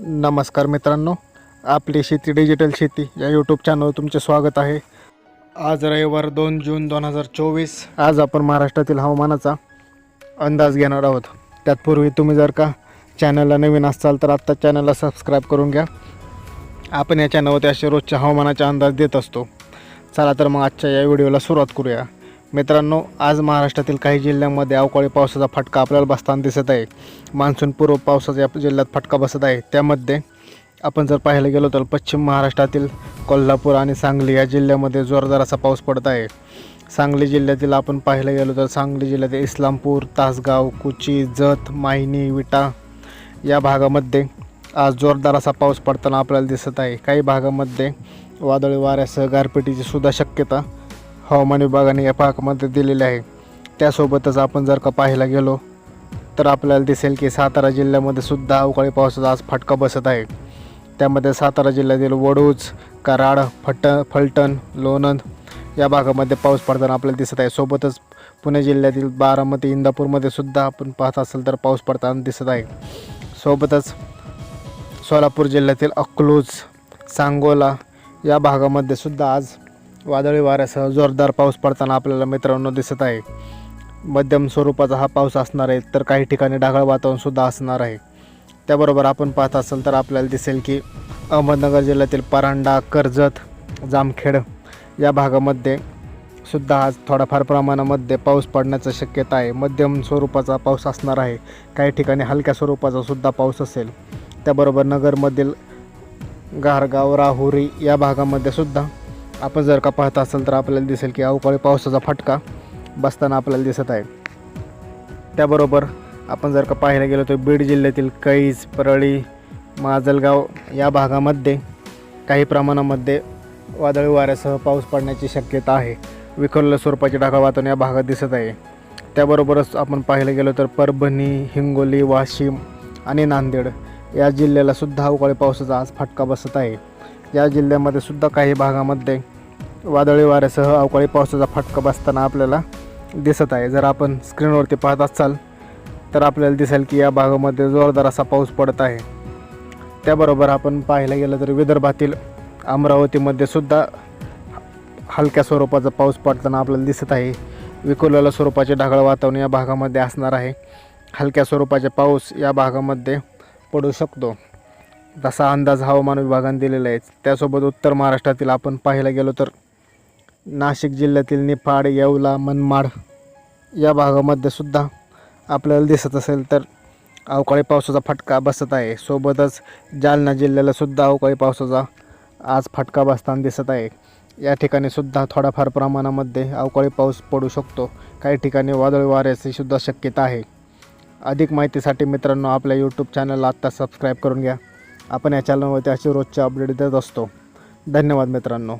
नमस्कार मित्रांनो आपली शेती डिजिटल शेती या यूट्यूब चॅनलवर तुमचे स्वागत आहे. आज रविवार दोन जून दोन हजार चोवीस. आज आपण महाराष्ट्रातील हवामानाचा अंदाज घेणार आहोत. त्यातपूर्वी तुम्ही जर का चॅनलला नवीन असाल तर आत्ता चॅनलला सबस्क्राईब करून घ्या. आपण या चॅनलवरती असे रोजच्या हवामानाचा अंदाज देत असतो. चला तर मग आजच्या या व्हिडिओला सुरुवात करूया. मित्रांनो आज महाराष्ट्रातील काही जिल्ह्यांमध्ये अवकाळी पावसाचा फटका आपल्याला बसताना दिसत आहे. मान्सूनपूर्व पावसाचा या जिल्ह्यात फटका बसत आहे. त्यामध्ये आपण जर पाहायला गेलो तर पश्चिम महाराष्ट्रातील कोल्हापूर आणि सांगली या जिल्ह्यामध्ये जोरदार असा पाऊस पडत आहे. सांगली जिल्ह्यातील आपण पाहायला गेलो तर सांगली जिल्ह्यातील इस्लामपूर तासगाव कुची जत माहिनी विटा या भागामध्ये आज जोरदार असा पाऊस पडताना आपल्याला दिसत आहे. काही भागामध्ये वादळी वाऱ्यासह गारपिटीची सुद्धा शक्यता हवामान विभागाने या पाकमध्ये दिलेले आहे. त्यासोबतच आपण जर का पाहायला गेलो तर आपल्याला दिसेल की सातारा जिल्ह्यामध्ये सुद्धा अवकाळी पावसाचा आज फटका बसत आहे. त्यामध्ये सातारा जिल्ह्यातील वडूज कराड फट फलटण लोणंद या भागामध्ये पाऊस पडताना आपल्याला दिसत आहे. सोबतच पुणे जिल्ह्यातील बारामती इंदापूरमध्ये सुद्धा आपण पाहत असेल तर पाऊस पडताना दिसत आहे. सोबतच सोलापूर जिल्ह्यातील अकलूज सांगोला या भागामध्ये सुद्धा आज वादळी वाऱ्यासह जोरदार पाऊस पडताना आपल्याला मित्रांनो दिसत आहे. मध्यम स्वरूपाचा हा पाऊस असणार आहे तर काही ठिकाणी ढगाळ वातावरणसुद्धा असणार आहे. त्याबरोबर आपण पाहत असाल तर आपल्याला दिसेल की अहमदनगर जिल्ह्यातील परांडा कर्जत जामखेड या भागामध्ये सुद्धा आज थोड्याफार प्रमाणामध्ये पाऊस पडण्याची शक्यता आहे. मध्यम स्वरूपाचा पाऊस असणार आहे. काही ठिकाणी हलक्या स्वरूपाचा सुद्धा पाऊस असेल. त्याबरोबर नगरमधील गारगाव राहुरी या भागामध्ये सुद्धा आपण जर का पाहत असाल तर आपल्याला दिसेल की अवकाळी पावसाचा फटका बसताना आपल्याला दिसत आहे. त्याबरोबर आपण जर का पाहायला गेलो तर बीड जिल्ह्यातील कैज परळी माजलगाव या भागामध्ये काही प्रमाणामध्ये वादळी वाऱ्यासह पाऊस पडण्याची शक्यता आहे. विखरलं स्वरूपाचे ढगाळ वातावरण या भागात दिसत आहे. त्याबरोबरच आपण पाहायला गेलो तर परभणी हिंगोली वाशिम आणि नांदेड या जिल्ह्याला सुद्धा अवकाळी पावसाचा आज फटका बसत आहे. या जिल्ह्यामध्ये सुद्धा काही भागामध्ये वादळी वाऱ्यासह अवकाळी पावसाचा फटका बसताना आपल्याला दिसत आहे. जर आपण स्क्रीनवरती पाहत असाल तर आपल्याला दिसेल की या भागामध्ये जोरदार असा पाऊस पडत आहे. त्याबरोबर आपण पाहायला गेलं तर विदर्भातील अमरावतीमध्ये सुद्धा हलक्या स्वरूपाचा पाऊस पडताना आपल्याला दिसत आहे. विखुरलेल्या स्वरूपाचे ढगाळ वातावरण या भागामध्ये असणार आहे. हलक्या स्वरूपाचे पाऊस या भागामध्ये पडू शकतो. तसा अंदाज हवामान विभागाने दिलेला आहे त्यासोबत उत्तर महाराष्ट्रातील आपण पाहायला गेलो तर नाशिक जिल्ह्यातील निफाड येवला मनमाड या भागामध्ये सुद्धा आपल्याला दिसत असेल तर अवकाळी पावसाचा फटका बसत आहे. सोबतच जालना जिल्ह्याला सुद्धा अवकाळी पावसाचा आज फटका बसताना दिसत आहे. या ठिकाणी सुद्धा थोड्याफार प्रमाणामध्ये अवकाळी पाऊस पडू शकतो. काही ठिकाणी वादळ वाऱ्याची सुद्धा शक्यता आहे. अधिक माहितीसाठी मित्रांनो आपल्या यूट्यूब चॅनलला आत्ता सबस्क्राईब करून घ्या. आपण या चॅनलवरती असे रोजचे अपडेट देत असतो. धन्यवाद मित्रांनो.